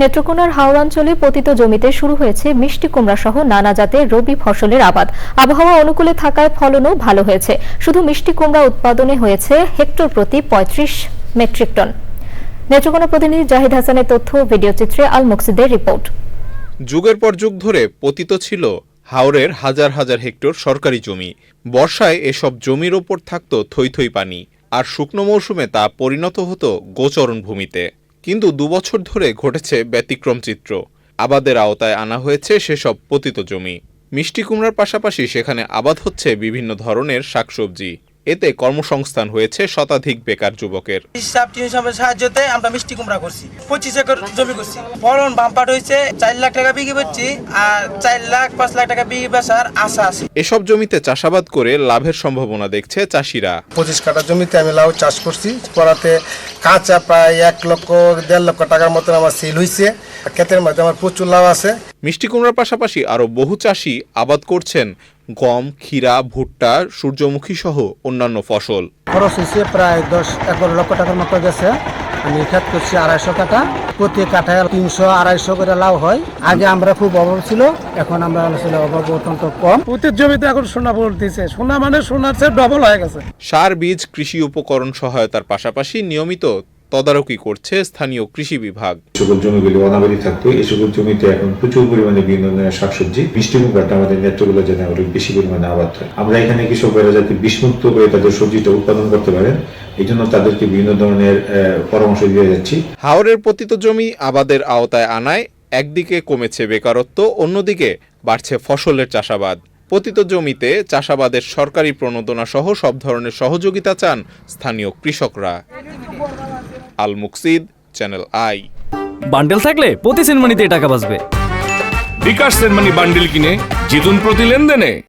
নেত্রকোনার হাওড়াঞ্চলে পতিত জমিতে শুরু হয়েছে মিষ্টি কুমড়া সহ নানা জাতের রবি ফসলের আবাদ। আবহাওয়া অনুকূলে থাকায় ফলনও ভালো হয়েছে। শুধু মিষ্টি কুমড়া উৎপাদনে হয়েছে হেক্টর প্রতি পঁয়ত্রিশ মেট্রিক টন। নেত্রকোনা প্রতিনিধি জাহিদ হাসানের তথ্য ভিডিও চিত্রে আল মুকসিদের রিপোর্ট। যুগের পর যুগ ধরে পতিত ছিল হাওরের হাজার হাজার হেক্টর সরকারি জমি। বর্ষায় এসব জমির ওপর থাকত থই থই পানি। আর শুকনো মৌসুমে তা পরিণত হতো গোচরণ ভূমিতে। কিন্তু দুবছর ধরে ঘটেছে ব্যতিক্রম চিত্র। আবাদের আওতায় আনা হয়েছে সেসব পতিত জমি। মিষ্টি কুমড়ার পাশাপাশি সেখানে আবাদ হচ্ছে বিভিন্ন ধরনের শাকসবজি। এতে কর্মসংস্থান হয়েছে শতাধিক বেকার যুবকের। সাহায্যতে আমরা মিষ্টি কুমড়া করছি পঁচিশ একর জমি করছি। ফলন বাম্পাট হয়েছে চার লাখ টাকা বিক্রি করছি আর চার লাখ পাঁচ লাখ টাকা বিক্রি বেচার আশা আছে। এসব জমিতে চাষাবাদ করে লাভের সম্ভাবনা দেখছে চাষিরা। পঁচিশ কাঠা জমিতে আমি লাউ চাষ করছি করাতে কাঁচা প্রায় এক লক্ষ দেড় লক্ষ টাকার মতন আমার সেল হয়েছে ক্ষেতের মধ্যে আমার প্রচুর লাভ আছে। মিষ্টি কুমড়ার পাশাপাশি আরও বহু চাষি আবাদ করছেন। গম ক্ষীরা ভুট্টা সূর্যমুখী সহ অন্যান্য ফসল। খরচ হয়েছে প্রায় দশ এগারো লক্ষ টাকার মতো গেছে। আমি খেত করছি আড়াইশো কাঠা। প্রতি কাঠায় তিনশো আড়াইশো করে লাভ হয়। আগে আমরা খুব অভাব ছিল এখন আমরা আসলে অভাব অত্যন্ত কম। প্রত্যেক জমিতে এখন সোনা বলতেছে সোনা মানে সোনার চেয়ে ডবল হয়ে গেছে। সার বীজ কৃষি উপকরণ সহায়তার পাশাপাশি নিয়মিত তদারকি করছে স্থানীয় কৃষি বিভাগ। সকল জমিগুলি অনাবাদি থাকতো। এই সকল জমিতে এখন প্রচুর পরিমাণে বিভিন্ন ধরনের শাকসবজি মিষ্টি কুমড়াটা আমাদের নেত্রগুলো যেন অনেক বেশি পরিমাণে আবাদ হয়। আমরা এখানে কৃষকেরা যাতে বিষমুক্ত করে তাদের সবজিটা উৎপাদন করতে পারেন এই জন্য তাদেরকে বিভিন্ন ধরনের পরামর্শ দিয়ে যাচ্ছি। হাওরের পতিত জমি আবাদের আওতায় আনায় একদিকে কমেছে বেকারত্ব অন্যদিকে বাড়ছে ফসলের চাষাবাদ। পতিত জমিতে চাষাবাদের সরকারি প্রণোদনা সহ সব ধরনের সহযোগিতা চান স্থানীয় কৃষকরা। আল মুকসিদ চ্যানেল আই বান্ডেল থাকলে প্রতি সিনেমানিতে টাকা বাঁচবে। বিকাশ সেনমানি বান্ডেল কিনে জিতুন প্রতি লেনদেনে।